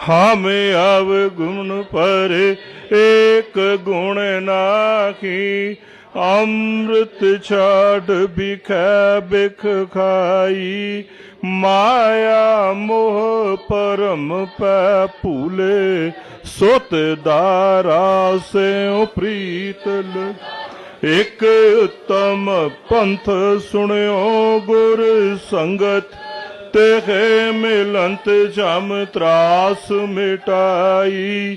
हम अब गुण पर एक गुण नाखी। अमृत छाट बिख बिख खाई। माया मोह परम पै पुले सोत दारा से प्रीत एक उत्तम पंथ सुनो गुर संगत। ਤੇਹੇ ਮਿਲੰਤ ਜਮ ਤਰਾਸ ਮਿਟਾਈ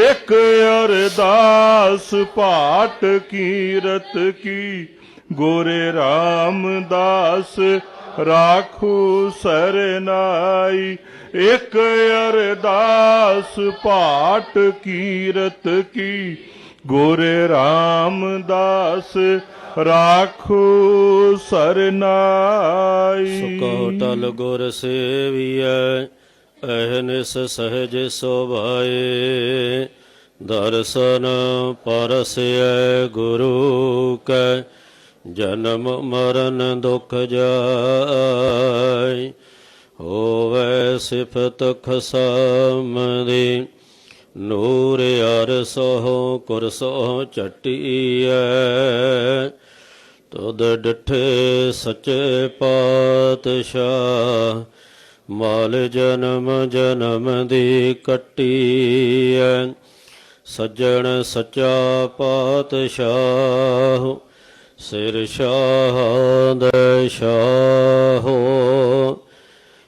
ਇਕ ਅਰਦਾਸ ਪਾਟ ਕੀਰਤ ਕੀ ਗੋਰੇ ਰਾਮਦਾਸ ਰਾਖੂ ਸਰਨਾਈ ਇਕ ਅਰਦਾਸ ਪਾਟ ਕੀਰਤ ਕੀ ਗੁਰ ਰਾਮਦਾਸ ਰਾਖੂ ਸਰਨਾਈ। ਸੁਕੋ ਟਲ ਗੁਰ ਸੇਵੀਐ, ਅਹਨਿਸ ਸਹਜ ਸੋਭਾਏ। ਦਰਸ਼ਨ ਪਰਸੈ ਗੁਰੂ ਕੈ, ਜਨਮ ਮਰਨ ਦੁਖ ਜਾਇ ਹੋਵੇ ਸਿਫਤ ਖਸਮਦੀ ਨੂਰ ਅਰਸੋ ਕੁਰਸੋ ਚਟੀਐ ਤੁਧ ਡਿਠੇ ਸੱਚੇ ਪਾਤਸ਼ਾਹ, ਮਾਲ ਜਨਮ ਜਨਮ ਦੀ ਕੱਟੀਐ। ਸੱਜਣ ਸੱਚਾ ਪਾਤਸ਼ਾਹ, ਸਿਰ ਸ਼ਾਹ ਦੇ ਸ਼ਾਹੋ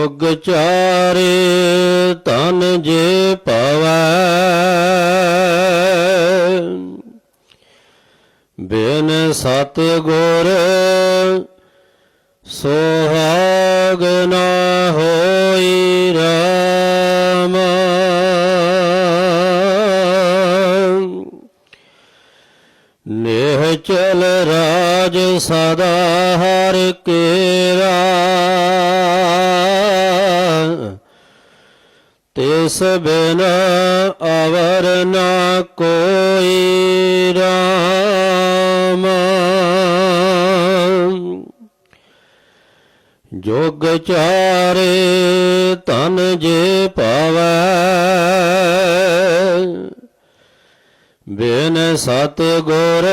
ਜੋਗ ਚਾਰੇ ਤਨ ਜੇ ਪਵੈ। ਬਿਨ ਸਤ ਗੁਰ ਸੋਹਾਗ ਨਾ ਹੋਈ ਰਾਮ। ਨੇਹ ਚਲ ਰਾਜ ਸਦਾ ਹਰ ਕੇਰਾ। ਤਿਸ ਬਿਨ ਅਵਰ ਨਾ ਕੋਈ ਰਾਮ। ਜੋਗ ਚਾਰੇ ਤਨ ਜੇ ਪਾਵੈ। ਬਿਨ ਸਤ ਗੁਰ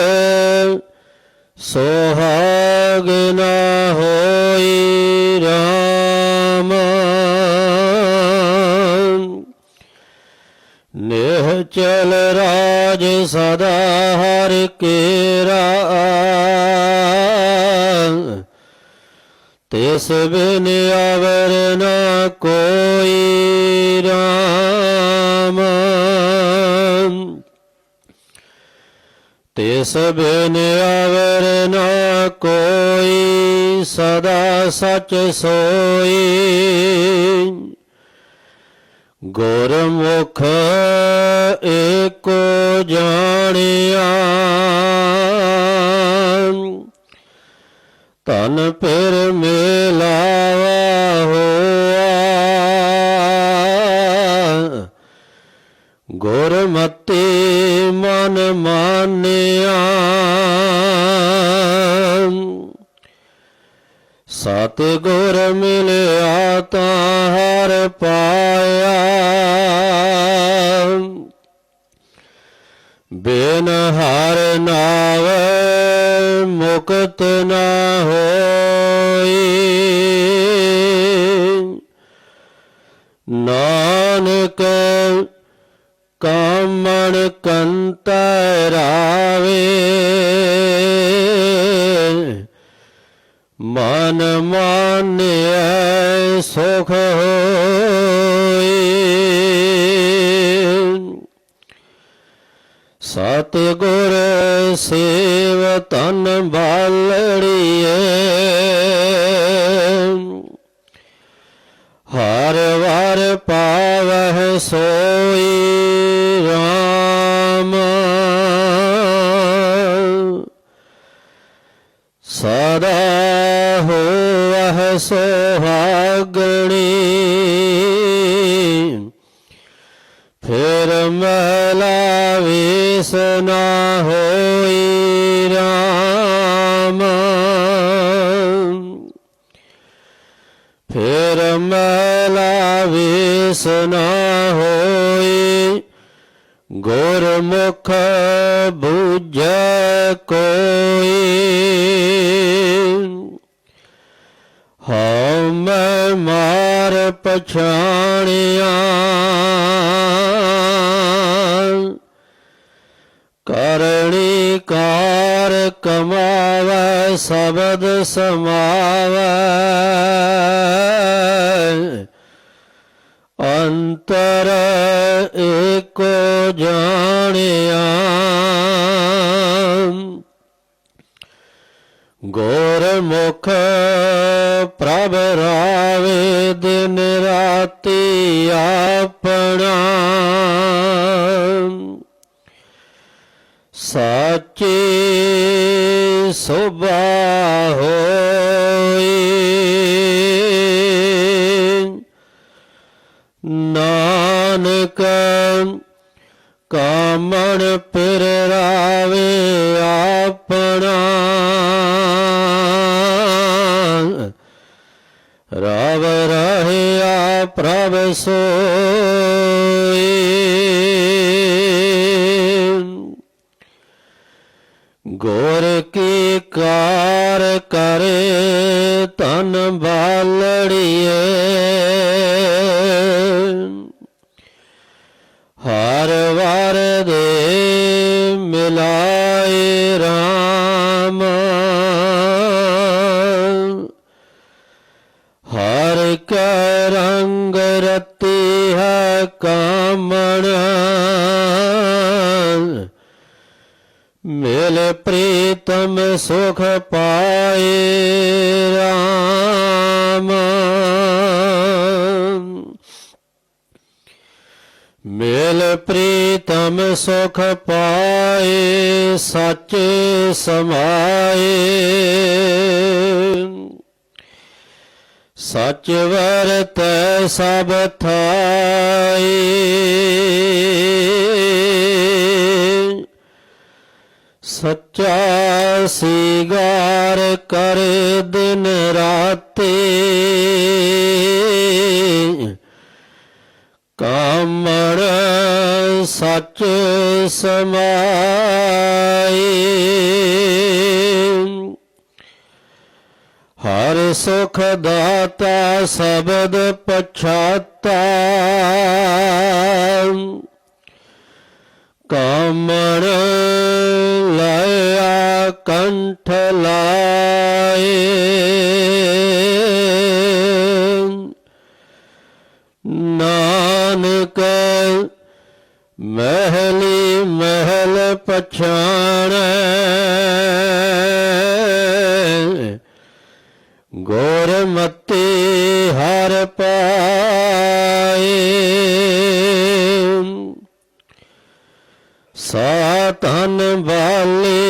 ਸੋਹਾਗ ਨਾ ਹੋਈ ਨੇਹ ਚਲ ਰਾਜ ਸਦਾ ਹਰ ਕੇਰਾ ਤਿਸ ਬਿਨ ਅਵਰ ਨ ਕੋਈ ਰਾਮ। ਤਿਸ ਬਿਨ ਅਵਰ ਨ ਕੋਈ ਸਦਾ ਸਚ ਸੋਈ। ਗੁਰਮੁਖ ਏਕੋ ਜਾਣਿਆ। ਤਨ ਫਿਰ ਮਿਲਾਵਾ ਹੋਆ। ਗੁਰਮਤਿ ਮਨ ਮਾਨਿਆ। ਸਤ ਗੁਰ ਨਾਨਕ ਕਾਮਣ ਕੰਤਰਾਵੇ ਮਨ ਮਾਨਿਐ ਸੁਖ ਹੋਈ ਸਤ ਗੁਰ ਸੇਵ ਤਨ ਬਾਲੜੀਏ ਵਿਸ ਨਾ ਹੋਈ ਰਾਮ। ਫਿਰ ਮਹਿਲਾ ਵਿਸ ਨਾ ਹੋਈ, ਗੁਰਮੁਖ ਬੂਝੈ ਕੋਈ। ਹਉ ਮੈਂ ਮਾਰ ਪਛਾਣਿਆ ਕਰਣੀ ਕਾਰ ਕਮਾਵੈ ਸ਼ਬਦ ਸਮਾਵੈ। ਅੰਤਰ ਏਕੋ ਜਾਣਿਆ। ਗੁਰਮੁਖ ਪ੍ਰਭ ਰਾਵੇ ਦਿਨ ਰਾਤੀ ਆਪਣਾ। ਸਾਚੇ ਸੁਭਾ ਹੋਈ ਨਾਨਕ ਕਾਮਣ ਪਿਰ ਰਾਵੇ ਆਪਣਾ। ਰਾਵ ਰਹਿਆ ਪ੍ਰਭ ਸੋਈ ਹਰ ਵਾਰ ਦੇ ਮਿਲਾਏ। ਮੇਲ ਪ੍ਰੀਤਮ ਸੁਖ ਪਾਏ, ਸੱਚ ਸਮਾਏ। ਸੱਚ ਵਰਤੈ ਸਭ ਥਾਈ ਸੱਚਾ ਸੀਗਾਰ ਕਰ ਦਿਨ ਰਾਤੇ। ਸੱਚ ਸਮਾਈ ਹਰ ਸੁਖ ਦਾਤਾ ਸਬਦ ਪਛਾਤਾ। ਕਾਮਣ ਲਾਇਆ ਕੰਠ ਲਾਏ। ਨਾਨਕ ਮਹਿਲੀ ਮਹਿਲ ਪਛਾਣੈ। ਗੁਰਮਤਿ ਹਰ ਪਾਏ। ਸਾਤਨ ਵਾਲੇ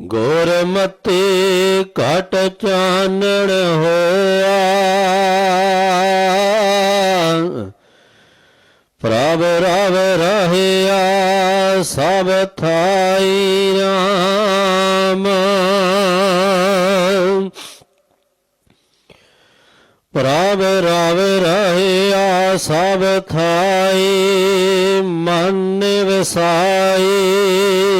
ਗੁਰਮਤਿ ਘਟ ਚਾਨਣ ਹੋਆ। ਪ੍ਰਭ ਰਵ ਰਹਿਆ ਸਭ ਥਾਈ ਰਾਮ। ਪ੍ਰਭ ਰਵ ਰਹਿਆ ਸਭ ਥਾਈ ਮਨ ਵਿਸਾਈ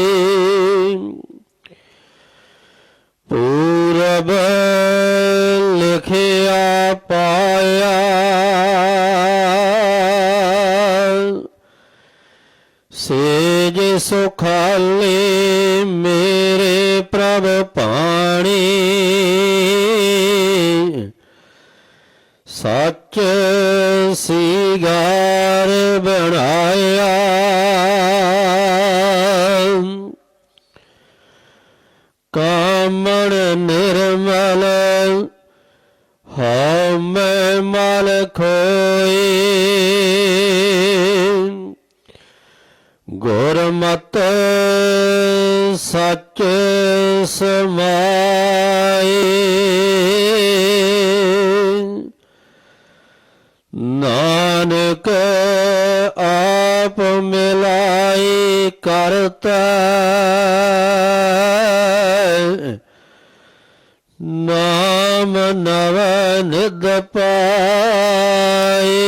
ਸੱਚ ਸੀਗਾਰ ਕਰਤਾ। ਨਾਮ ਨਵ ਨਿਦ ਪਾਏ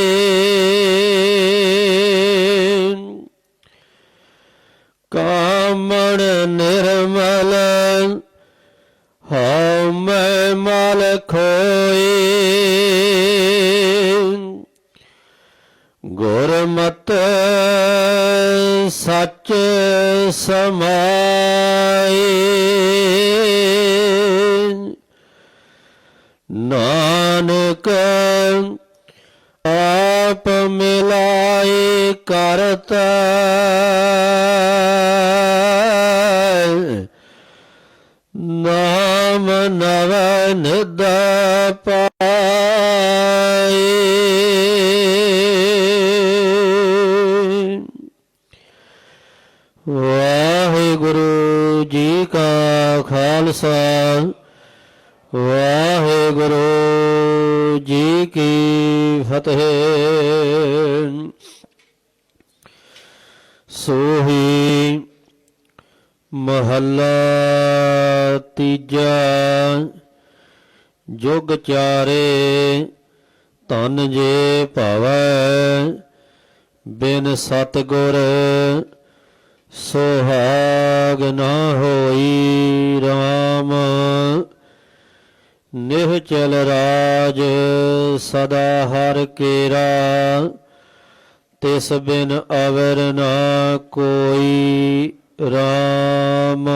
ਕਾਮਣ ਨਿਰਮਲ ਹਉ ਮੈਂ ਮਲ ਖੋਏ। ਸਮਾਏ ਨਾਨਕ ਆਪ ਮਿਲਾਏ ਕਰਤਾ ਨਾਮ ਨਵ ਨਿਦ ਪਾਏ। ਕਾ ਖਾਲਸਾ, ਵਾਹਿਗੁਰੂ ਜੀ ਕੀ ਫਤਿਹ। ਸੋਹੀ ਮਹੱਲਾ ਤੀਜਾ, ਜੁਗ ਚਾਰੇ ਤਨ ਜੇ ਭਾਵੈ, ਬਿਨ ਸਤਗੁਰ ਸੁਹਾਗ ਨਾ ਹੋ। ਚਲ ਰਾਜ ਸਦਾ ਹਰ ਕੇਰਾ ਤਿਸ ਬਿਨ ਅਵਰ ਨਾ ਕੋਈ ਰਾਮ।